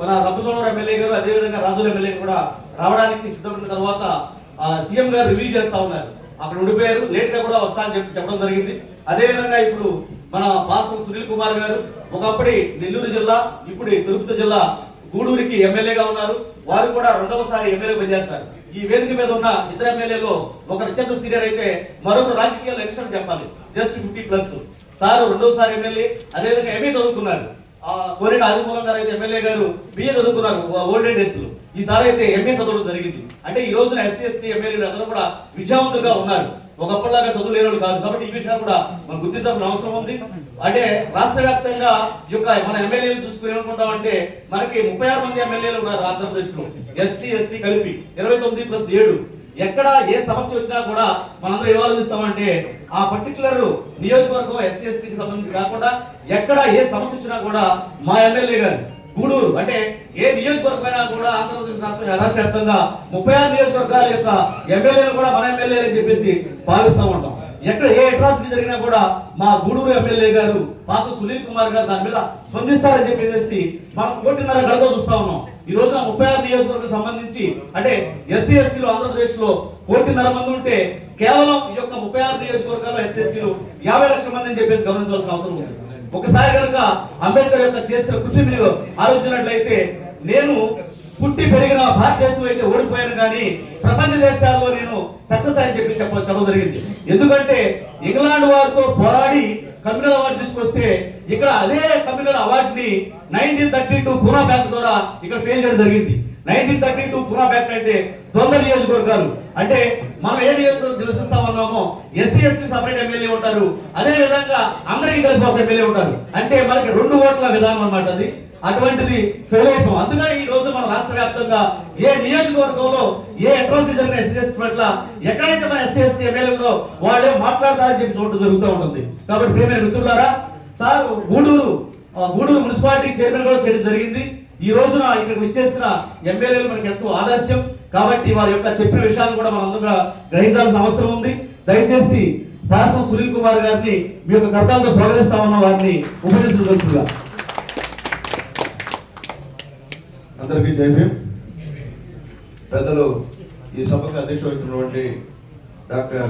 మన రంపచోడవరం ఎమ్మెల్యే గారు అదేవిధంగా రాజుల ఎమ్మెల్యే కూడా రావడానికి సిద్ధపడిన తర్వాత ఆ, సీఎం గారు రివ్యూ చేస్తా ఉన్నారు. అక్కడ ఉండిపోయారు. లేట్గా కూడా వస్తా అని చెప్పి చెప్పడం జరిగింది. అదేవిధంగా ఇప్పుడు మన భాస్కర్ సునీల్ కుమార్ గారు ఒకప్పటి నెల్లూరు జిల్లా ఇప్పుడు తిరుపతి జిల్లా గూడూరికి ఎమ్మెల్యేగా ఉన్నారు. వారు కూడా రెండవసారి ఎమ్మెల్యే పనిచేస్తారు. ఈ వేదిక మీద ఉన్న ఇద్దరు ఎమ్మెల్యేలో ఒకరు అత్యంత సీనియర్ అయితే మరొకరు రాజకీయాలు ఎలక్షన్ చెప్పాలి. Just fifty plus. సార్ రెండవసారి ఎమ్మెల్యే అదేవిధంగా ఎంఏ చదువుకున్నారు. ఆ కోరిక ఆదిమూలం గారు అయితే ఎమ్మెల్యే గారు బిఏ చదువుకున్నారు ఓల్డ్ డేస్లో ఈసారి అయితే ఎంఏ చదవడం జరిగింది. అంటే ఈ రోజున ఎస్సీ ఎస్టీ ఎమ్మెల్యేలు అందరూ కూడా విద్యావంతులుగా ఉన్నారు. ఒకప్పటిలాగా చదువు లేని వాళ్ళు కాదు కాబట్టి ఈ విషయాలు కూడా మనం గుర్తించాల్సిన అవసరం ఉంది. అంటే రాష్ట్ర వ్యాప్తంగా ఈ యొక్క మన ఎమ్మెల్యేలు చూసుకుని ఏమనుకుంటామంటే మనకి ముప్పై ఆరు మంది ఎమ్మెల్యేలు ఉన్నారు ఆంధ్రప్రదేశ్లో ఎస్సీ ఎస్టీ కలిపి ఇరవై తొమ్మిది ప్లస్ ఏడు. ఎక్కడ ఏ సమస్య వచ్చినా కూడా మనందరం ఏం ఆలోచిస్తామంటే ఆ పర్టికులర్ నియోజకవర్గం ఎస్సీ ఎస్టీకి సంబంధించి కాకుండా ఎక్కడ ఏ సమస్య వచ్చినా కూడా మా ఎమ్మెల్యే గారు గూడూరు అంటే ఏ నియోజకవర్గం అయినా కూడా ఆంధ్రప్రదేశ్ రాష్ట్రం రాష్ట్రవ్యాప్తంగా ముప్పై ఆరు నియోజకవర్గాల యొక్క ఎమ్మెల్యేలు కూడా మన ఎమ్మెల్యే అని చెప్పేసి భావిస్తూ ఉంటాం. ఎక్కడ ఏ అట్రాసిటీ జరిగినా కూడా మా గూడూరు ఎమ్మెల్యే గారు పాస సునీల్ కుమార్ గారు దాని మీద స్పందిస్తారని చెప్పేసి మనం కోటిన్నర గడతో చూస్తా ఉన్నాం. ఈ రోజున ముప్పై ఆరు నియోజకవర్గం సంబంధించి అంటే ఎస్సీ ఎస్టీలు ఆంధ్రప్రదేశ్లో కోటిన్నర మంది ఉంటే కేవలం ఈ యొక్క ముప్పై ఆరు నియోజకవర్గాల్లో ఎస్సీ ఎస్టీలు యాభై లక్షల మంది అని చెప్పేసి గమనించవలసిన అవసరం ఉంది. ఒకసారి కనుక అంబేద్కర్ యొక్క చేసిన కృషి మీరు ఆలోచించినట్లయితే నేను పుట్టి పెరిగిన భారతదేశం అయితే ఓడిపోయాను కానీ ప్రపంచ దేశాల్లో నేను సక్సెస్ అని చెప్పి చెప్ప చెప్పడం జరిగింది. ఎందుకంటే ఇంగ్లాండ్ వారితో పోరాడి కమ్యూనల్ అవార్డు తీసుకొస్తే ఇక్కడ అదే కమ్యూనల్ అవార్డుని nineteen thirty two Poona bank ద్వారా ఇక్కడ ఫెయిల్ చేయడం జరిగింది. Nineteen thirty two Poona bank అయితే తొందర నియోజకవర్గాలు. అంటే మనం ఏ నియోజకవర్గం నివసిస్తామన్నామో ఎస్సీ ఎస్టీ సపరేట్ ఎమ్మెల్యే ఉంటారు. అదే విధంగా అందరికీ కలిపి ఒక ఎమ్మెల్యే ఉంటారు. అంటే మనకి రెండు ఓట్ల విధానం అనమాట అది. అటువంటిది ఫెయిల్ అయిపోం అందుకని ఈ రోజు మన రాష్ట్ర వ్యాప్తంగా ఏ నియోజకవర్గంలో ఏ అట్రాసిటీ జరిగిన ఎస్సీ ఎస్టీ పట్ల ఎక్కడైతే మన ఎస్సీ ఎస్టీ ఎమ్మెల్యేలో వాళ్ళే మాట్లాడతారని చెప్పి చూడటం జరుగుతూ ఉంటుంది. కాబట్టి ప్రియమైన మిత్రులారా sir Gudur Gudur municipality chairman కూడా చేయడం జరిగింది. ఈ రోజున ఇక్కడికి వచ్చేసిన ఎమ్మెల్యేలు మనకి ఎంతో ఆదర్శం. కాబట్టి వారి యొక్క చెప్పిన విషయాలు కూడా మనం అందరూ గ్రహించాల్సిన అవసరం ఉంది. దయచేసి పాసం సునీల్ కుమార్ గారిని మీ యొక్క కర్తాలతో స్వాగతిస్తామన్న వారిని ఉపయోగించగలుగుతుగా అందరికీ జైభీం పెద్దలు ఈ సభకు అధ్యక్ష డాక్టర్